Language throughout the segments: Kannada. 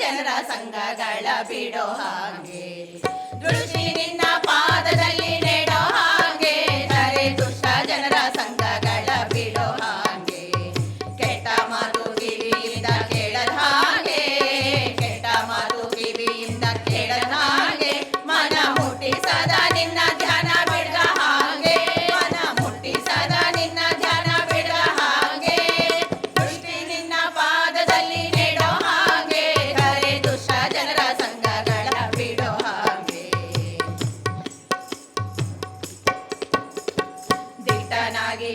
ಜನರ ಸಂಘಗಳ ಬಿಡೋ ಹಾಗೆ. ತುಳಸಿ ನಿನ್ನ ಪಾದದಲ್ಲಿ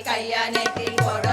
കയ്യാനെത്തി കൊട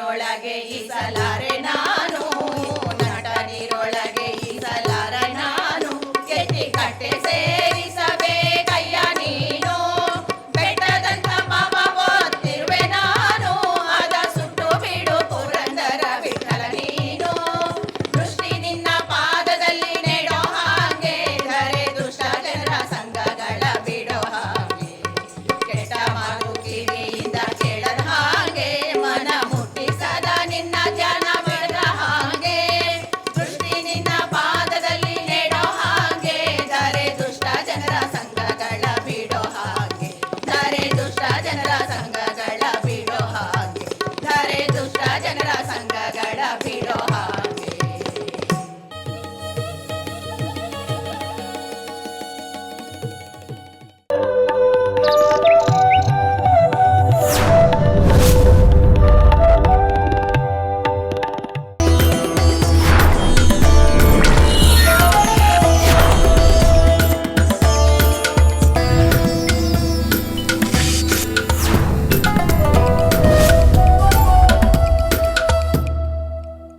ನೀರೊಳಗೆ ಇಸಲಾರೆ ನಾನು. ನಟ ನೀರೊಳಗೆ ಇಸಲಾರ ನಾನು. ಕೆಟ್ಟಿ ಕಟ್ಟೆ ಸೇ